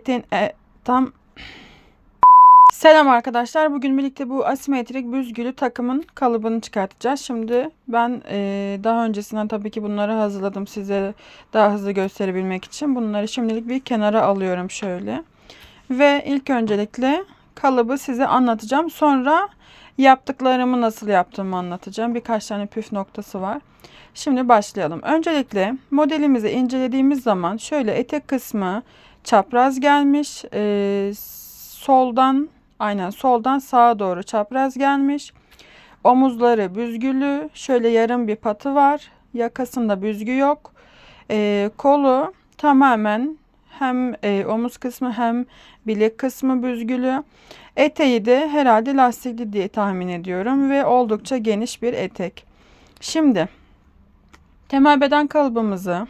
Eteğin e, tam Selam arkadaşlar. Bugün birlikte bu asimetrik büzgülü takımın kalıbını çıkartacağız. Şimdi ben e, daha öncesinden tabii ki bunları hazırladım size daha hızlı gösterebilmek için. Bunları şimdilik bir kenara alıyorum şöyle. Ve ilk öncelikle kalıbı size anlatacağım. Sonra yaptıklarımı nasıl yaptığımı anlatacağım. Birkaç tane püf noktası var. Şimdi başlayalım. Öncelikle modelimizi incelediğimiz zaman şöyle etek kısmı çapraz gelmiş. Ee, soldan aynen soldan sağa doğru çapraz gelmiş. Omuzları büzgülü. Şöyle yarım bir patı var. Yakasında büzgü yok. Ee, kolu tamamen hem e, omuz kısmı hem bilek kısmı büzgülü. Eteği de herhalde lastikli diye tahmin ediyorum ve oldukça geniş bir etek. Şimdi temel beden kalıbımızı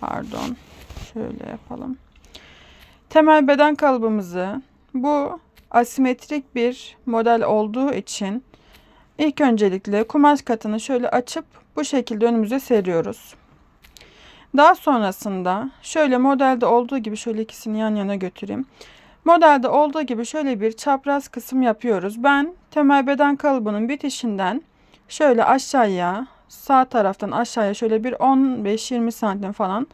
pardon şöyle yapalım. Temel beden kalıbımızı bu asimetrik bir model olduğu için ilk öncelikle kumaş katını şöyle açıp bu şekilde önümüze seriyoruz. Daha sonrasında şöyle modelde olduğu gibi şöyle ikisini yan yana götüreyim. Modelde olduğu gibi şöyle bir çapraz kısım yapıyoruz. Ben temel beden kalıbının bitişinden şöyle aşağıya sağ taraftan aşağıya şöyle bir 15-20 santim falan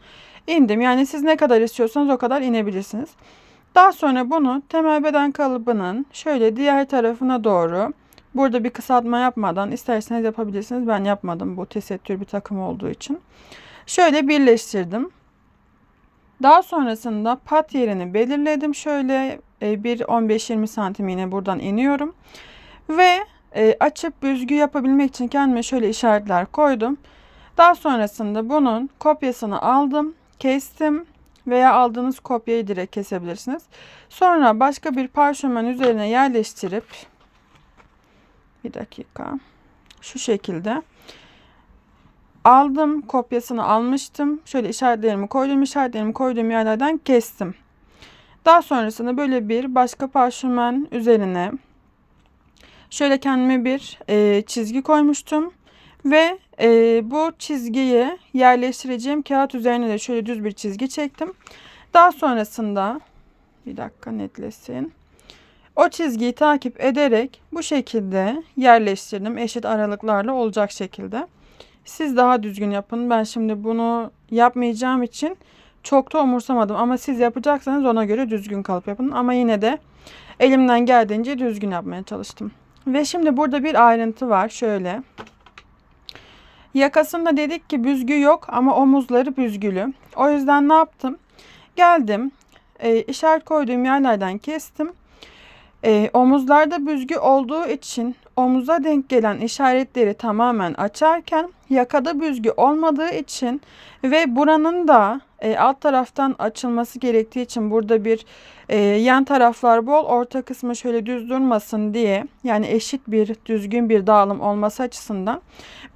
indim. Yani siz ne kadar istiyorsanız o kadar inebilirsiniz. Daha sonra bunu temel beden kalıbının şöyle diğer tarafına doğru burada bir kısaltma yapmadan isterseniz yapabilirsiniz. Ben yapmadım bu tesettür bir takım olduğu için. Şöyle birleştirdim. Daha sonrasında pat yerini belirledim. Şöyle e, bir 15-20 santim yine buradan iniyorum. Ve e, açıp büzgü yapabilmek için kendime şöyle işaretler koydum. Daha sonrasında bunun kopyasını aldım, kestim veya aldığınız kopyayı direkt kesebilirsiniz. Sonra başka bir parşömen üzerine yerleştirip bir dakika şu şekilde aldım kopyasını almıştım. Şöyle işaretlerimi koydum. işaretlerimi koyduğum yerlerden kestim. Daha sonrasında böyle bir başka parşömen üzerine şöyle kendime bir e, çizgi koymuştum. Ve e, bu çizgiyi yerleştireceğim kağıt üzerine de şöyle düz bir çizgi çektim. Daha sonrasında bir dakika netlesin. O çizgiyi takip ederek bu şekilde yerleştirdim. Eşit aralıklarla olacak şekilde. Siz daha düzgün yapın. Ben şimdi bunu yapmayacağım için çok da umursamadım. Ama siz yapacaksanız ona göre düzgün kalıp yapın. Ama yine de elimden geldiğince düzgün yapmaya çalıştım. Ve şimdi burada bir ayrıntı var. Şöyle. Yakasında dedik ki büzgü yok ama omuzları büzgülü. O yüzden ne yaptım? Geldim. E, işaret koyduğum yerlerden kestim. E, omuzlarda büzgü olduğu için omuza denk gelen işaretleri tamamen açarken yakada büzgü olmadığı için ve buranın da e, alt taraftan açılması gerektiği için burada bir e, yan taraflar bol orta kısmı şöyle düz durmasın diye yani eşit bir düzgün bir dağılım olması açısından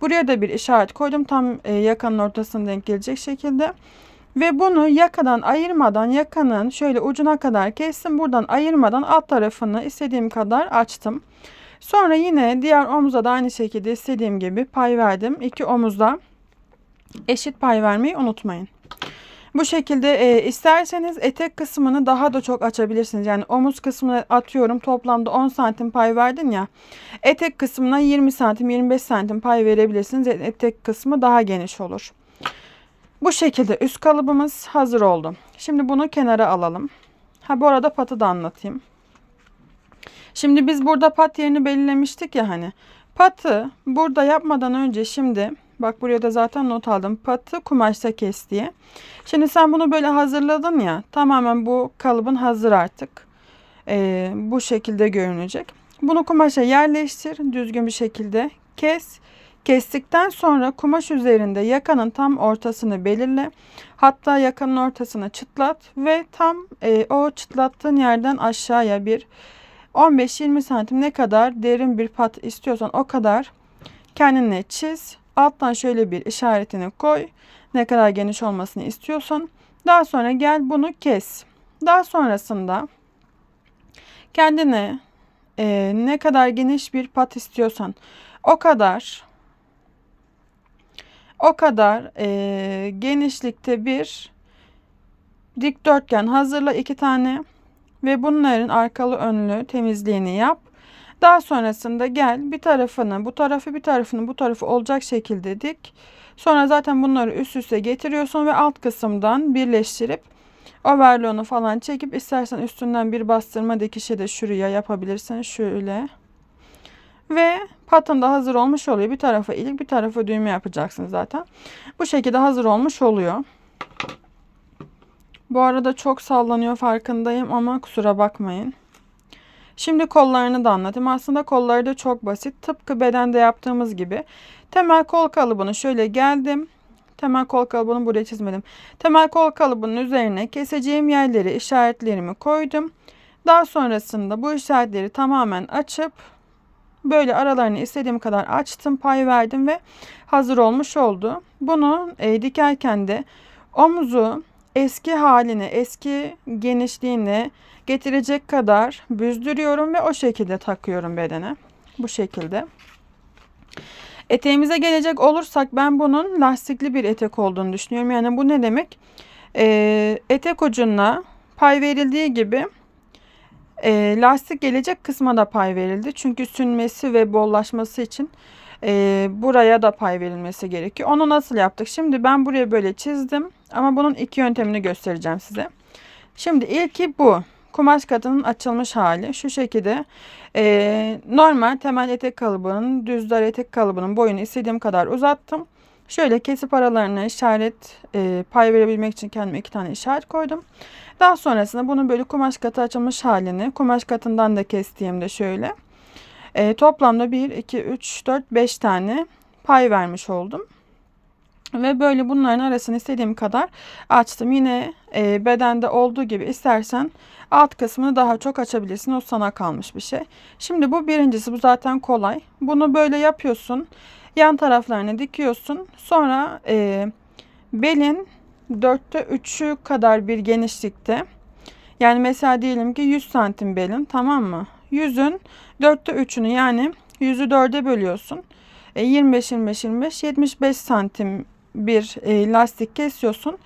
buraya da bir işaret koydum tam e, yakanın ortasına denk gelecek şekilde. Ve bunu yakadan ayırmadan yakanın şöyle ucuna kadar kestim. Buradan ayırmadan alt tarafını istediğim kadar açtım. Sonra yine diğer omuza da aynı şekilde istediğim gibi pay verdim. İki omuzda eşit pay vermeyi unutmayın. Bu şekilde e, isterseniz etek kısmını daha da çok açabilirsiniz. Yani omuz kısmını atıyorum toplamda 10 santim pay verdin ya. Etek kısmına 20 santim 25 santim pay verebilirsiniz. Etek kısmı daha geniş olur. Bu şekilde üst kalıbımız hazır oldu. Şimdi bunu kenara alalım. Ha bu arada patı da anlatayım. Şimdi biz burada pat yerini belirlemiştik ya hani. Patı burada yapmadan önce şimdi bak buraya da zaten not aldım. Patı kumaşta kes diye. Şimdi sen bunu böyle hazırladın ya. Tamamen bu kalıbın hazır artık. Ee, bu şekilde görünecek. Bunu kumaşa yerleştir. Düzgün bir şekilde kes. Kestikten sonra kumaş üzerinde yakanın tam ortasını belirle. Hatta yakanın ortasını çıtlat ve tam e, o çıtlattığın yerden aşağıya bir 15-20 santim ne kadar derin bir pat istiyorsan o kadar kendine çiz. Alttan şöyle bir işaretini koy. Ne kadar geniş olmasını istiyorsan. Daha sonra gel bunu kes. Daha sonrasında kendine e, ne kadar geniş bir pat istiyorsan o kadar o kadar e, genişlikte bir dikdörtgen hazırla iki tane ve bunların arkalı önlü temizliğini yap. Daha sonrasında gel bir tarafını bu tarafı bir tarafını bu tarafı olacak şekilde dik. Sonra zaten bunları üst üste getiriyorsun ve alt kısımdan birleştirip overlock'unu falan çekip istersen üstünden bir bastırma dikişi de şuraya yapabilirsin. Şöyle. Ve patın da hazır olmuş oluyor. Bir tarafa ilik bir tarafa düğme yapacaksın zaten. Bu şekilde hazır olmuş oluyor. Bu arada çok sallanıyor farkındayım ama kusura bakmayın. Şimdi kollarını da anlatayım. Aslında kolları da çok basit. Tıpkı bedende yaptığımız gibi. Temel kol kalıbını şöyle geldim. Temel kol kalıbını buraya çizmedim. Temel kol kalıbının üzerine keseceğim yerleri işaretlerimi koydum. Daha sonrasında bu işaretleri tamamen açıp böyle aralarını istediğim kadar açtım, pay verdim ve hazır olmuş oldu. Bunu e, dikerken de omuzu eski haline, eski genişliğine getirecek kadar büzdürüyorum ve o şekilde takıyorum bedene. Bu şekilde. Eteğimize gelecek olursak ben bunun lastikli bir etek olduğunu düşünüyorum. Yani bu ne demek? Ee, etek ucuna pay verildiği gibi e, lastik gelecek kısma da pay verildi. Çünkü sünmesi ve bollaşması için e, buraya da pay verilmesi gerekiyor. Onu nasıl yaptık? Şimdi ben buraya böyle çizdim. Ama bunun iki yöntemini göstereceğim size. Şimdi ilki bu. Kumaş katının açılmış hali. Şu şekilde e, normal temel etek kalıbının, düzler etek kalıbının boyunu istediğim kadar uzattım. Şöyle kesip aralarına işaret e, pay verebilmek için kendime iki tane işaret koydum. Daha sonrasında bunun böyle kumaş katı açılmış halini kumaş katından da kestiğimde şöyle. E, toplamda 1, 2, 3, 4, 5 tane pay vermiş oldum. Ve böyle bunların arasını istediğim kadar açtım. Yine e, bedende olduğu gibi istersen alt kısmını daha çok açabilirsin. O sana kalmış bir şey. Şimdi bu birincisi bu zaten kolay. Bunu böyle yapıyorsun. Yan taraflarını dikiyorsun. Sonra e, belin dörtte üçü kadar bir genişlikte. Yani mesela diyelim ki 100 santim belin tamam mı? Yüzün dörtte üçünü yani yüzü dörde bölüyorsun. E, 25 25 25 75 santim bir e, lastik kesiyorsun.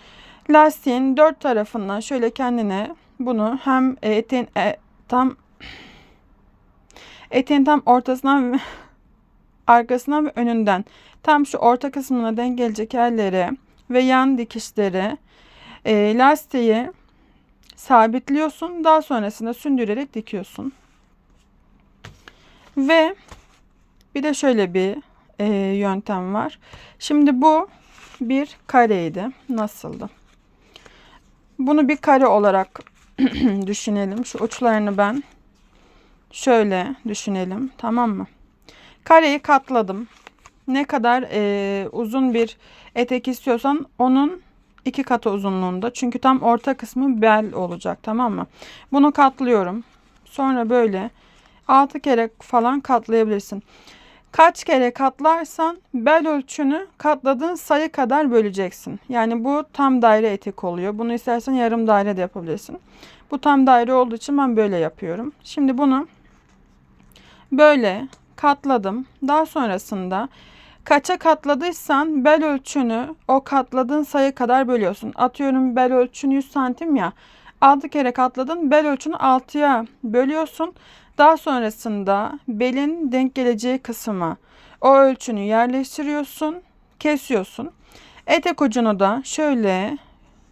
Lastiğin dört tarafından şöyle kendine bunu hem eteğin e, tam eteğin tam ortasından ve arkasından ve önünden tam şu orta kısmına denk gelecek yerlere ve yan dikişlere e, lastiği sabitliyorsun. Daha sonrasında sündürerek dikiyorsun. Ve bir de şöyle bir e, yöntem var. Şimdi bu bir kareydi. Nasıldı? Bunu bir kare olarak düşünelim. Şu uçlarını ben şöyle düşünelim. Tamam mı? Kareyi katladım. Ne kadar e, uzun bir etek istiyorsan onun iki katı uzunluğunda. Çünkü tam orta kısmı bel olacak. Tamam mı? Bunu katlıyorum. Sonra böyle altı kere falan katlayabilirsin. Kaç kere katlarsan bel ölçünü katladığın sayı kadar böleceksin. Yani bu tam daire etek oluyor. Bunu istersen yarım daire de yapabilirsin. Bu tam daire olduğu için ben böyle yapıyorum. Şimdi bunu böyle katladım. Daha sonrasında kaça katladıysan bel ölçünü o katladığın sayı kadar bölüyorsun. Atıyorum bel ölçün 100 santim ya. 6 kere katladın bel ölçünü 6'ya bölüyorsun. Daha sonrasında belin denk geleceği kısma o ölçünü yerleştiriyorsun, kesiyorsun. Etek ucunu da şöyle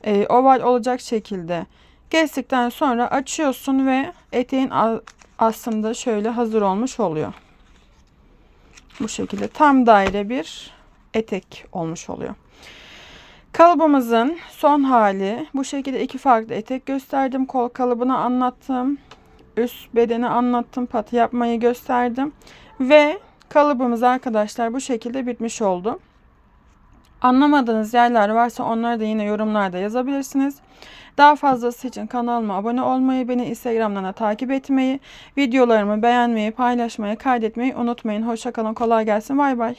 e, oval olacak şekilde kestikten sonra açıyorsun ve eteğin aslında şöyle hazır olmuş oluyor. Bu şekilde tam daire bir etek olmuş oluyor. Kalıbımızın son hali bu şekilde iki farklı etek gösterdim. Kol kalıbını anlattım üst bedeni anlattım. Patı yapmayı gösterdim. Ve kalıbımız arkadaşlar bu şekilde bitmiş oldu. Anlamadığınız yerler varsa onları da yine yorumlarda yazabilirsiniz. Daha fazlası için kanalıma abone olmayı, beni Instagram'dan da takip etmeyi, videolarımı beğenmeyi, paylaşmayı, kaydetmeyi unutmayın. Hoşçakalın, kolay gelsin, bay bay.